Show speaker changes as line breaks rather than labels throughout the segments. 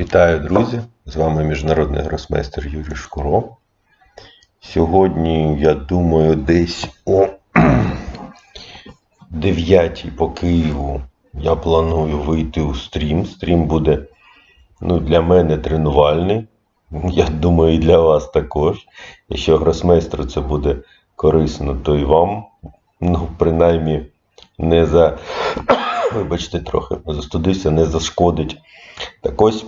Вітаю, друзі! З вами міжнародний гросмейстер Юрій Шкуро. Сьогодні, я думаю, десь о 9 по Києву я планую вийти у стрім. Стрім буде ну, для мене тренувальний. Я думаю, і для вас також. Якщо гросмейстру це буде корисно, то і вам, ну, принаймні, не за. Вибачте, трохи застудився, не зашкодить. Так ось.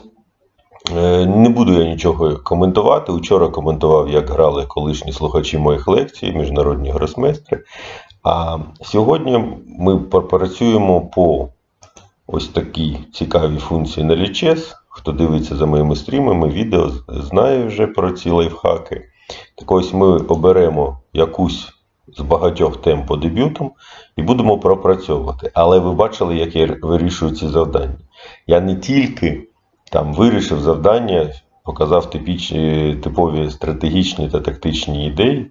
Е, Не буду я нічого коментувати. Учора коментував, як грали колишні слухачі моїх лекцій, міжнародні гросмейстри. А сьогодні ми попрацюємо по ось такій цікавій функції на лічес. Хто дивиться за моїми стрімами, відео знає вже про ці лайфхаки. Так ось ми оберемо якусь з багатьох тем по дебютам і будемо пропрацьовувати. Але ви бачили, як я вирішую ці завдання. Я не тільки там вирішив завдання, показав типічні, типові стратегічні та тактичні ідеї,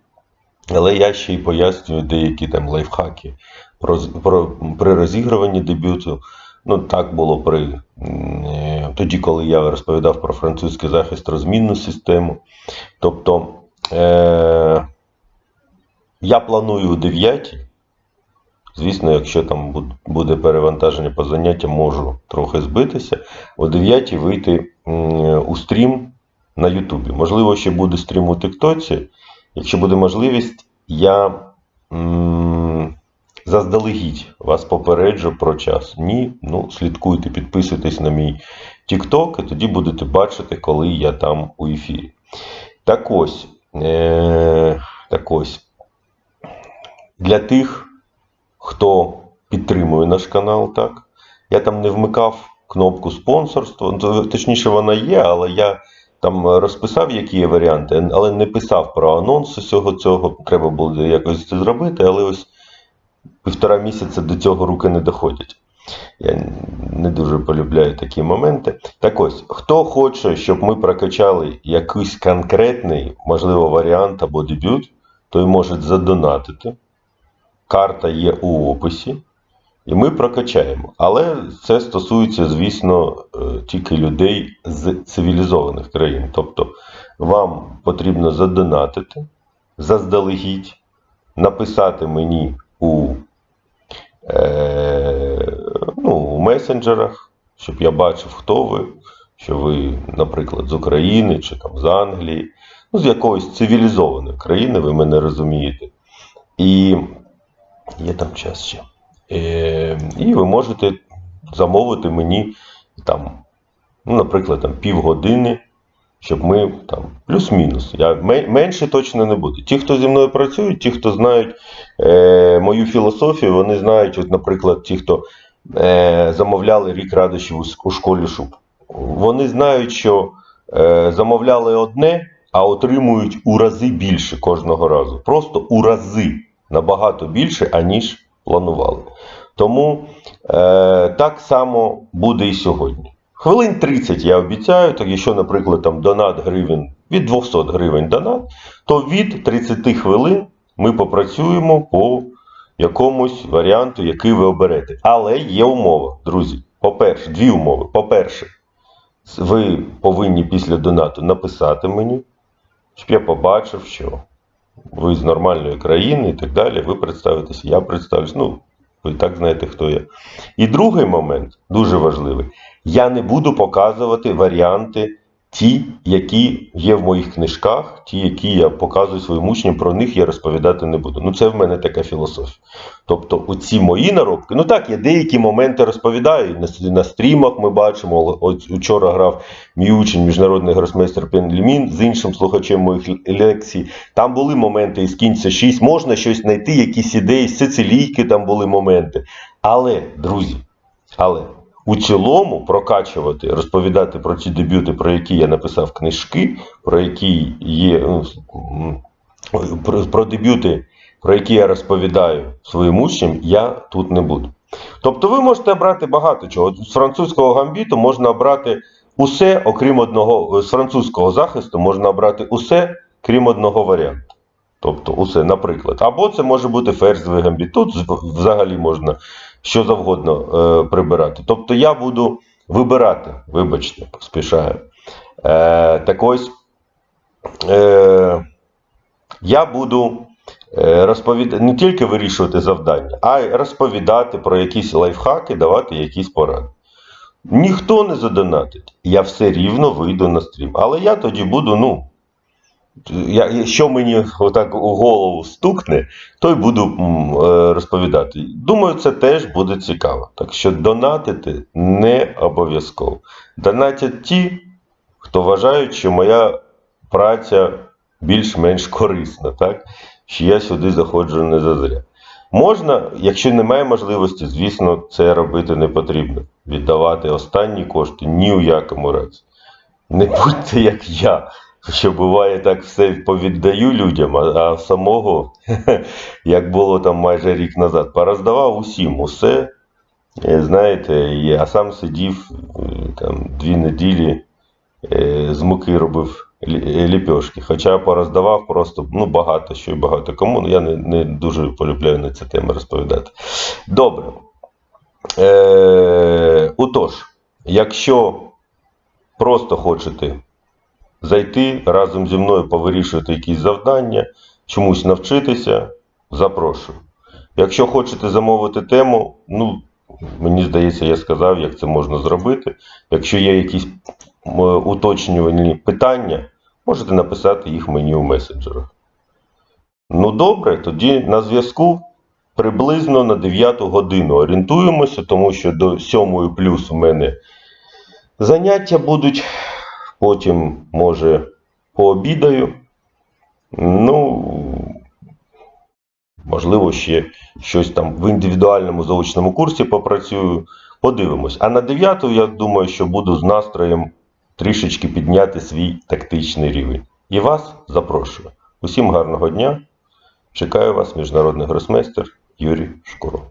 але я ще й пояснюю деякі там лайфхаки про, про, при розігруванні дебюту. Ну, так було при е, тоді, коли я розповідав про французький захист розмінну систему. Тобто е, я планую у 9. Звісно, якщо там буде перевантаження по заняттям, можу трохи збитися. О 9 вийти у стрім на Ютубі. Можливо, ще буде стрім у Тиктоці. Якщо буде можливість, я заздалегідь вас попереджу про час. Ні, ну слідкуйте, підписуйтесь на мій TikTok, і тоді будете бачити, коли я там у ефірі. Так ось, е- так ось. Для тих, хто підтримує наш канал, так. Я там не вмикав кнопку спонсорства. Ну, Точніше, вона є, але я там розписав, які є варіанти, але не писав про анонс усього цього. Треба було якось це зробити, але ось півтора місяця до цього руки не доходять. Я не дуже полюбляю такі моменти. Так ось, хто хоче, щоб ми прокачали якийсь конкретний, можливо, варіант або дебют, той може задонатити. Карта є у описі, і ми прокачаємо. Але це стосується, звісно, е, тільки людей з цивілізованих країн. Тобто вам потрібно задонатити, заздалегідь, написати мені у, е, ну, у месенджерах, щоб я бачив, хто ви, що ви, наприклад, з України чи там з Англії, ну, з якоїсь цивілізованої країни, ви мене розумієте. І Є там час ще. Е, і ви можете замовити мені там, ну, наприклад, там, півгодини, щоб ми там плюс-мінус. Я менше точно не буде. Ті, хто зі мною працюють, ті, хто знають е, мою філософію, вони знають, от, наприклад, ті, хто е, замовляли рік радощів у, у школі шуб. Вони знають, що е, замовляли одне, а отримують у рази більше кожного разу. Просто у рази набагато більше, аніж планували. Тому е, так само буде і сьогодні. Хвилин 30 я обіцяю, так якщо, наприклад, там донат гривень від 200 гривень донат, то від 30 хвилин ми попрацюємо по якомусь варіанту, який ви оберете. Але є умова, друзі. По-перше, дві умови. По-перше, ви повинні після донату написати мені, щоб я побачив, що ви з нормальної країни і так далі, ви представитеся, я представлюсь. Ну, ви так знаєте, хто я. І другий момент, дуже важливий, я не буду показувати варіанти, ті, які є в моїх книжках, ті, які я показую своїм учням, про них я розповідати не буду. Ну, це в мене така філософія. Тобто, оці мої наробки, ну так, я деякі моменти розповідаю. На, на стрімах ми бачимо. От вчора грав мій учень, міжнародний гросмейстер Пен Лімін з іншим слухачем моїх лекцій. Там були моменти із кінця 6, можна щось знайти, якісь ідеї, сицилійки там були моменти. Але, друзі, але у цілому прокачувати, розповідати про ці дебюти, про які я написав книжки, про які є ну, про, про дебюти, про які я розповідаю своїм учням, я тут не буду. Тобто ви можете обрати багато чого. З французького гамбіту можна обрати усе, окрім одного, з французького захисту можна обрати усе, крім одного варіанту. Тобто, усе, наприклад. Або це може бути ферзовий гамбіт. Тут взагалі можна що завгодно е, прибирати. Тобто я буду вибирати. Вибачте, поспішаю. Е, так ось е, я буду е, розповідати не тільки вирішувати завдання, а й розповідати про якісь лайфхаки, давати якісь поради. Ніхто не задонатить, я все рівно вийду на стрім. Але я тоді буду, ну. Я, якщо мені отак у голову стукне, то й буду е, розповідати. Думаю, це теж буде цікаво. Так що донатити не обов'язково. Донатять ті, хто вважають, що моя праця більш-менш корисна, так? що я сюди заходжу не зазря. Можна, якщо немає можливості, звісно, це робити не потрібно. Віддавати останні кошти ні у якому разі. Не будьте як я, що буває так все повіддаю людям, а, самого, як було там майже рік назад, пороздавав усім усе. е, Знаєте, а сам сидів е, там дві неділі е, з муки робив лі- ліпьошки. Хоча пороздавав просто ну, багато що і багато кому. Ну, я не, не дуже полюбляю на ці теми розповідати. Добре. Е, отож, якщо просто хочете зайти разом зі мною повирішувати якісь завдання, чомусь навчитися, запрошую. Якщо хочете замовити тему, ну, мені здається, я сказав, як це можна зробити. Якщо є якісь м, уточнювальні питання, можете написати їх мені у месенджерах. Ну, добре, тоді на зв'язку приблизно на 9 годину орієнтуємося, тому що до 7 плюс у мене заняття будуть. Потім, може, пообідаю. Ну, можливо, ще щось там в індивідуальному заочному курсі попрацюю. Подивимось. А на 9 я думаю, що буду з настроєм трішечки підняти свій тактичний рівень. І вас запрошую. Усім гарного дня. Чекаю вас, міжнародний гросмейстер Юрій Шкуров.